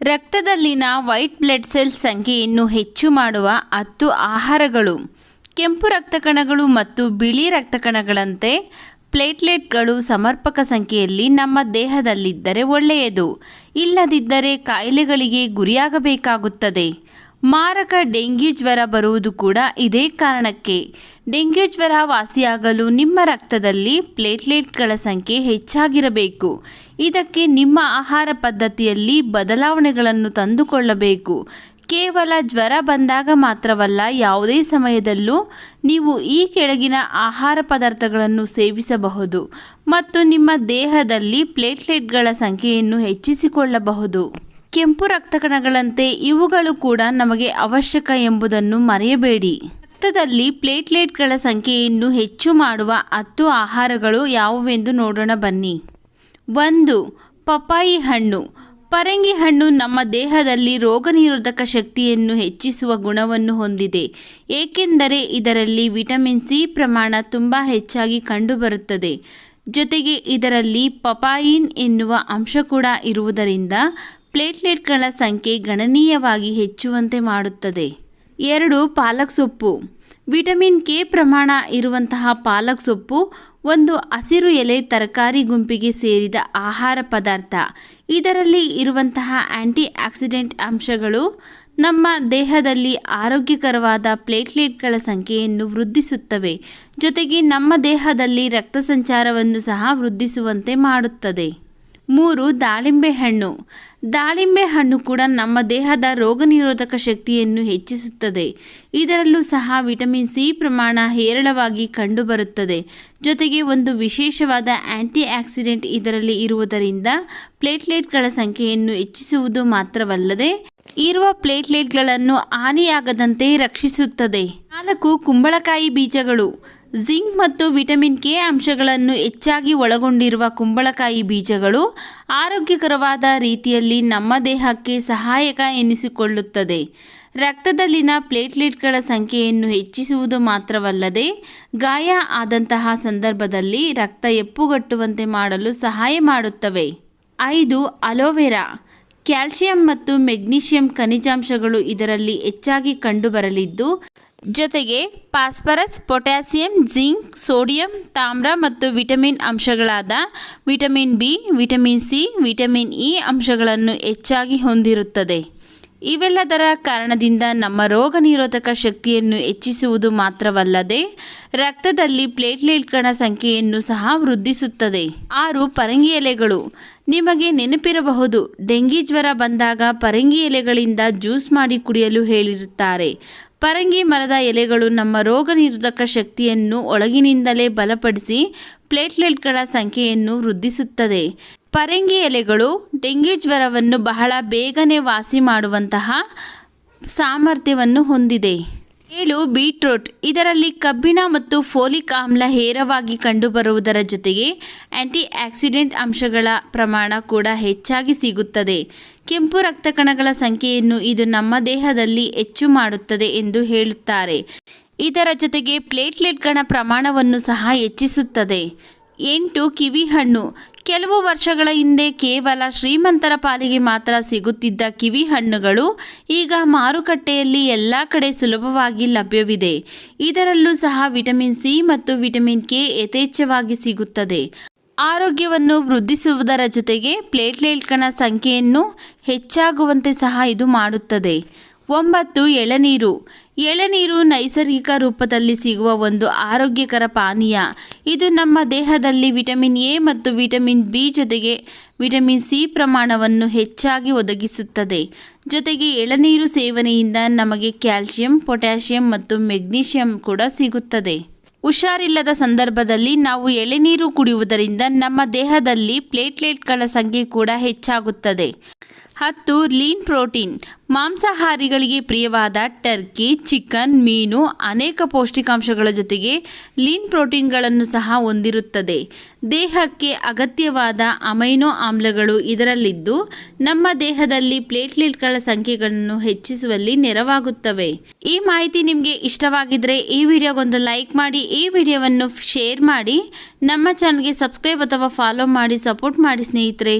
ರಕ್ತದಲ್ಲಿನ white blood cell ಸಂಖ್ಯೆಯನ್ನು ಹೆಚ್ಚು ಮಾಡುವ ಹತ್ತು ಆಹಾರಗಳು, ಕೆಂಪು ರಕ್ತ ಕಣಗಳು ಮತ್ತು ಬಿಳಿ ರಕ್ತ ಕಣಗಳಂತೆ ಪ್ಲೇಟ್ಲೆಟ್ಗಳು ಸಮರ್ಪಕ ಸಂಖ್ಯೆಯಲ್ಲಿ ನಮ್ಮ ದೇಹದಲ್ಲಿದ್ದರೆ ಒಳ್ಳೆಯದು. ಇಲ್ಲದಿದ್ದರೆ ಕಾಯಿಲೆಗಳಿಗೆ ಗುರಿಯಾಗಬೇಕಾಗುತ್ತದೆ. ಮಾರಕ ಡೆಂಗ್ಯೂ ಜ್ವರ ಬರುವುದು ಕೂಡ ಇದೇ ಕಾರಣಕ್ಕೆ. ಡೆಂಗ್ಯೂ ಜ್ವರ ವಾಸಿಯಾಗಲು ನಿಮ್ಮ ರಕ್ತದಲ್ಲಿ ಪ್ಲೇಟ್ಲೆಟ್ಗಳ ಸಂಖ್ಯೆ ಹೆಚ್ಚಾಗಿರಬೇಕು. ಇದಕ್ಕೆ ನಿಮ್ಮ ಆಹಾರ ಪದ್ಧತಿಯಲ್ಲಿ ಬದಲಾವಣೆಗಳನ್ನು ತಂದುಕೊಳ್ಳಬೇಕು. ಕೇವಲ ಜ್ವರ ಬಂದಾಗ ಮಾತ್ರವಲ್ಲ, ಯಾವುದೇ ಸಮಯದಲ್ಲೂ ನೀವು ಈ ಕೆಳಗಿನ ಆಹಾರ ಪದಾರ್ಥಗಳನ್ನು ಸೇವಿಸಬಹುದು ಮತ್ತು ನಿಮ್ಮ ದೇಹದಲ್ಲಿ ಪ್ಲೇಟ್ಲೆಟ್ಗಳ ಸಂಖ್ಯೆಯನ್ನು ಹೆಚ್ಚಿಸಿಕೊಳ್ಳಬಹುದು. ಕೆಂಪು ರಕ್ತ ಕಣಗಳಂತೆ ಇವುಗಳು ಕೂಡ ನಮಗೆ ಅವಶ್ಯಕ ಎಂಬುದನ್ನು ಮರೆಯಬೇಡಿ. ರಕ್ತದಲ್ಲಿ ಪ್ಲೇಟ್ಲೆಟ್ಗಳ ಸಂಖ್ಯೆಯನ್ನು ಹೆಚ್ಚು ಮಾಡುವ ಹತ್ತು ಆಹಾರಗಳು ಯಾವುವೆಂದು ನೋಡೋಣ ಬನ್ನಿ. ಒಂದು ಪಪಾಯಿ ಹಣ್ಣು. ಪರಂಗಿ ಹಣ್ಣು ನಮ್ಮ ದೇಹದಲ್ಲಿ ರೋಗನಿರೋಧಕ ಶಕ್ತಿಯನ್ನು ಹೆಚ್ಚಿಸುವ ಗುಣವನ್ನು ಹೊಂದಿದೆ, ಏಕೆಂದರೆ ಇದರಲ್ಲಿ ವಿಟಮಿನ್ ಸಿ ಪ್ರಮಾಣ ತುಂಬ ಹೆಚ್ಚಾಗಿ ಕಂಡುಬರುತ್ತದೆ. ಜೊತೆಗೆ ಇದರಲ್ಲಿ ಪಪಾಯಿನ್ ಎನ್ನುವ ಅಂಶ ಕೂಡ ಇರುವುದರಿಂದ ಪ್ಲೇಟ್ಲೆಟ್ಗಳ ಸಂಖ್ಯೆ ಗಣನೀಯವಾಗಿ ಹೆಚ್ಚುವಂತೆ ಮಾಡುತ್ತದೆ. ಎರಡು ಪಾಲಕ್ ಸೊಪ್ಪು. ವಿಟಮಿನ್ ಕೆ ಪ್ರಮಾಣ ಇರುವಂತಹ ಪಾಲಕ್ ಸೊಪ್ಪು ಒಂದು ಹಸಿರು ಎಲೆ ತರಕಾರಿ ಗುಂಪಿಗೆ ಸೇರಿದ ಆಹಾರ ಪದಾರ್ಥ. ಇದರಲ್ಲಿ ಇರುವಂತಹ ಆಂಟಿ ಆಕ್ಸಿಡೆಂಟ್ ಅಂಶಗಳು ನಮ್ಮ ದೇಹದಲ್ಲಿ ಆರೋಗ್ಯಕರವಾದ ಪ್ಲೇಟ್ಲೇಟ್ಗಳ ಸಂಖ್ಯೆಯನ್ನು ವೃದ್ಧಿಸುತ್ತವೆ. ಜೊತೆಗೆ ನಮ್ಮ ದೇಹದಲ್ಲಿ ರಕ್ತ ಸಂಚಾರವನ್ನು ಸಹ ವೃದ್ಧಿಸುವಂತೆ ಮಾಡುತ್ತದೆ. ಮೂರು ದಾಳಿಂಬೆ ಹಣ್ಣು. ದಾಳಿಂಬೆ ಹಣ್ಣು ಕೂಡ ನಮ್ಮ ದೇಹದ ರೋಗನಿರೋಧಕ ಶಕ್ತಿಯನ್ನು ಹೆಚ್ಚಿಸುತ್ತದೆ. ಇದರಲ್ಲೂ ಸಹ ವಿಟಮಿನ್ ಸಿ ಪ್ರಮಾಣ ಹೇರಳವಾಗಿ ಕಂಡುಬರುತ್ತದೆ. ಜೊತೆಗೆ ಒಂದು ವಿಶೇಷವಾದ ಆಂಟಿ ಆಕ್ಸಿಡೆಂಟ್ ಇದರಲ್ಲಿ ಇರುವುದರಿಂದ ಪ್ಲೇಟ್ಲೆಟ್ಗಳ ಸಂಖ್ಯೆಯನ್ನು ಹೆಚ್ಚಿಸುವುದು ಮಾತ್ರವಲ್ಲದೆ, ಇರುವ ಪ್ಲೇಟ್ಲೆಟ್ಗಳನ್ನು ಹಾನಿಯಾಗದಂತೆ ರಕ್ಷಿಸುತ್ತದೆ. ನಾಲ್ಕು ಕುಂಬಳಕಾಯಿ ಬೀಜಗಳು. ಜಿಂಕ್ ಮತ್ತು ವಿಟಮಿನ್ ಕೆ ಅಂಶಗಳನ್ನು ಹೆಚ್ಚಾಗಿ ಒಳಗೊಂಡಿರುವ ಕುಂಬಳಕಾಯಿ ಬೀಜಗಳು ಆರೋಗ್ಯಕರವಾದ ರೀತಿಯಲ್ಲಿ ನಮ್ಮ ದೇಹಕ್ಕೆ ಸಹಾಯಕ ಎನಿಸಿಕೊಳ್ಳುತ್ತದೆ. ರಕ್ತದಲ್ಲಿನ ಪ್ಲೇಟ್ಲೆಟ್ಗಳ ಸಂಖ್ಯೆಯನ್ನು ಹೆಚ್ಚಿಸುವುದು ಮಾತ್ರವಲ್ಲದೆ, ಗಾಯ ಆದಂತಹ ಸಂದರ್ಭದಲ್ಲಿ ರಕ್ತ ಎಪ್ಪುಗಟ್ಟುವಂತೆ ಮಾಡಲು ಸಹಾಯ ಮಾಡುತ್ತವೆ. ಐದು, ಅಲೋವೆರಾ. ಕ್ಯಾಲ್ಸಿಯಂ ಮತ್ತು ಮೆಗ್ನೀಷಿಯಂ ಖನಿಜಾಂಶಗಳು ಇದರಲ್ಲಿ ಹೆಚ್ಚಾಗಿ ಕಂಡುಬರಲಿದ್ದು ಜೊತೆಗೆ ಫಾಸ್ಫರಸ್ ಪೊಟ್ಯಾಸಿಯಂ, ಜಿಂಕ್, ಸೋಡಿಯಂ, ತಾಮ್ರ ಮತ್ತು vitamin ಅಂಶಗಳಾದ vitamin B, vitamin C, vitamin E ಅಂಶಗಳನ್ನು ಹೆಚ್ಚಾಗಿ ಹೊಂದಿರುತ್ತದೆ. ಇವೆಲ್ಲದರ ಕಾರಣದಿಂದ ನಮ್ಮ ರೋಗ ನಿರೋಧಕ ಶಕ್ತಿಯನ್ನು ಹೆಚ್ಚಿಸುವುದು ಮಾತ್ರವಲ್ಲದೆ ರಕ್ತದಲ್ಲಿ ಪ್ಲೇಟ್ಲೆಟ್ಗಳ ಸಂಖ್ಯೆಯನ್ನು ಸಹ ವೃದ್ಧಿಸುತ್ತದೆ. ಆರು ಪರಂಗಿ ಎಲೆಗಳು. ನಿಮಗೆ ನೆನಪಿರಬಹುದು, ಡೆಂಗಿ ಜ್ವರ ಬಂದಾಗ ಪರಂಗಿ ಎಲೆಗಳಿಂದ ಜ್ಯೂಸ್ ಮಾಡಿ ಕುಡಿಯಲು ಹೇಳಿರುತ್ತಾರೆ. ಪರಂಗಿ ಮರದ ಎಲೆಗಳು ನಮ್ಮ ರೋಗ ನಿರೋಧಕ ಶಕ್ತಿಯನ್ನು ಒಳಗಿನಿಂದಲೇ ಬಲಪಡಿಸಿ ಪ್ಲೇಟ್ಲೆಟ್ಗಳ ಸಂಖ್ಯೆಯನ್ನು ವೃದ್ಧಿಸುತ್ತದೆ. ಪರಂಗಿ ಎಲೆಗಳು ಡೆಂಗ್ಯೂ ಜ್ವರವನ್ನು ಬಹಳ ಬೇಗನೆ ವಾಸಿ ಮಾಡುವಂತಹ ಸಾಮರ್ಥ್ಯವನ್ನು ಹೊಂದಿದೆ. ಏಳು ಬೀಟ್ರೂಟ್. ಇದರಲ್ಲಿ ಕಬ್ಬಿಣ ಮತ್ತು ಫೋಲಿಕ್ ಆಮ್ಲ ಹೇರವಾಗಿ ಕಂಡುಬರುವುದರ ಜೊತೆಗೆ ಆಂಟಿ ಆಕ್ಸಿಡೆಂಟ್ ಅಂಶಗಳ ಪ್ರಮಾಣ ಕೂಡ ಹೆಚ್ಚಾಗಿ ಸಿಗುತ್ತದೆ. ಕೆಂಪು ರಕ್ತ ಕಣಗಳ ಸಂಖ್ಯೆಯನ್ನು ಇದು ನಮ್ಮ ದೇಹದಲ್ಲಿ ಹೆಚ್ಚು ಮಾಡುತ್ತದೆ ಎಂದು ಹೇಳುತ್ತಾರೆ. ಇದರ ಜೊತೆಗೆ ಪ್ಲೇಟ್ಲೆಟ್ಗಳ ಪ್ರಮಾಣವನ್ನು ಸಹ ಹೆಚ್ಚಿಸುತ್ತದೆ. ಎಂಟು ಕಿವಿ ಹಣ್ಣು. ಕೆಲವು ವರ್ಷಗಳ ಹಿಂದೆ ಕೇವಲ ಶ್ರೀಮಂತರ ಪಾಲಿಗೆ ಮಾತ್ರ ಸಿಗುತ್ತಿದ್ದ ಕಿವಿ ಹಣ್ಣುಗಳು ಈಗ ಮಾರುಕಟ್ಟೆಯಲ್ಲಿ ಎಲ್ಲ ಕಡೆ ಸುಲಭವಾಗಿ ಲಭ್ಯವಿದೆ. ಇದರಲ್ಲೂ ಸಹ ವಿಟಮಿನ್ ಸಿ ಮತ್ತು ವಿಟಮಿನ್ ಕೆ ಯಥೇಚ್ಛವಾಗಿ ಸಿಗುತ್ತದೆ. ಆರೋಗ್ಯವನ್ನು ವೃದ್ಧಿಸುವುದರ ಜೊತೆಗೆ ಪ್ಲೇಟ್ಲೆಟ್ಗಳ ಸಂಖ್ಯೆಯನ್ನು ಹೆಚ್ಚಾಗುವಂತೆ ಸಹ ಇದು ಮಾಡುತ್ತದೆ. ಒಂಬತ್ತು ಎಳನೀರು. ಎಳನೀರು ನೈಸರ್ಗಿಕ ರೂಪದಲ್ಲಿ ಸಿಗುವ ಒಂದು ಆರೋಗ್ಯಕರ ಪಾನೀಯ. ಇದು ನಮ್ಮ ದೇಹದಲ್ಲಿ ವಿಟಮಿನ್ ಎ ಮತ್ತು ವಿಟಮಿನ್ ಬಿ ಜೊತೆಗೆ ವಿಟಮಿನ್ ಸಿ ಪ್ರಮಾಣವನ್ನು ಹೆಚ್ಚಾಗಿ ಒದಗಿಸುತ್ತದೆ. ಜೊತೆಗೆ ಎಳನೀರು ಸೇವನೆಯಿಂದ ನಮಗೆ ಕ್ಯಾಲ್ಸಿಯಂ, ಪೊಟ್ಯಾಷಿಯಂ ಮತ್ತು ಮೆಗ್ನೀಷಿಯಂ ಕೂಡ ಸಿಗುತ್ತದೆ. ಹುಷಾರಿಲ್ಲದ ಸಂದರ್ಭದಲ್ಲಿ ನಾವು ಎಳೆನೀರು ಕುಡಿಯುವುದರಿಂದ ನಮ್ಮ ದೇಹದಲ್ಲಿ ಪ್ಲೇಟ್ಲೆಟ್ಗಳ ಸಂಖ್ಯೆ ಕೂಡ ಹೆಚ್ಚಾಗುತ್ತದೆ. ಹತ್ತು ಲೀನ್ ಪ್ರೋಟೀನ್. ಮಾಂಸಾಹಾರಿಗಳಿಗೆ ಪ್ರಿಯವಾದ ಟರ್ಕಿ, ಚಿಕನ್, ಮೀನು ಅನೇಕ ಪೌಷ್ಟಿಕಾಂಶಗಳ ಜೊತೆಗೆ ಲೀನ್ ಪ್ರೋಟೀನ್ಗಳನ್ನು ಸಹ ಹೊಂದಿರುತ್ತದೆ. ದೇಹಕ್ಕೆ ಅಗತ್ಯವಾದ ಅಮೈನೋ ಆಮ್ಲಗಳು ಇದರಲ್ಲಿದ್ದು, ನಮ್ಮ ದೇಹದಲ್ಲಿ ಪ್ಲೇಟ್ಲೆಟ್ಗಳ ಸಂಖ್ಯೆಗಳನ್ನು ಹೆಚ್ಚಿಸುವಲ್ಲಿ ನೆರವಾಗುತ್ತವೆ. ಈ ಮಾಹಿತಿ ನಿಮಗೆ ಇಷ್ಟವಾಗಿದ್ದರೆ ಈ ವಿಡಿಯೋಗೊಂದು ಲೈಕ್ ಮಾಡಿ, ಈ ವಿಡಿಯೋವನ್ನು ಶೇರ್ ಮಾಡಿ, ನಮ್ಮ ಚಾನಲ್ಗೆ ಸಬ್ಸ್ಕ್ರೈಬ್ ಅಥವಾ ಫಾಲೋ ಮಾಡಿ, ಸಪೋರ್ಟ್ ಮಾಡಿ ಸ್ನೇಹಿತರೆ.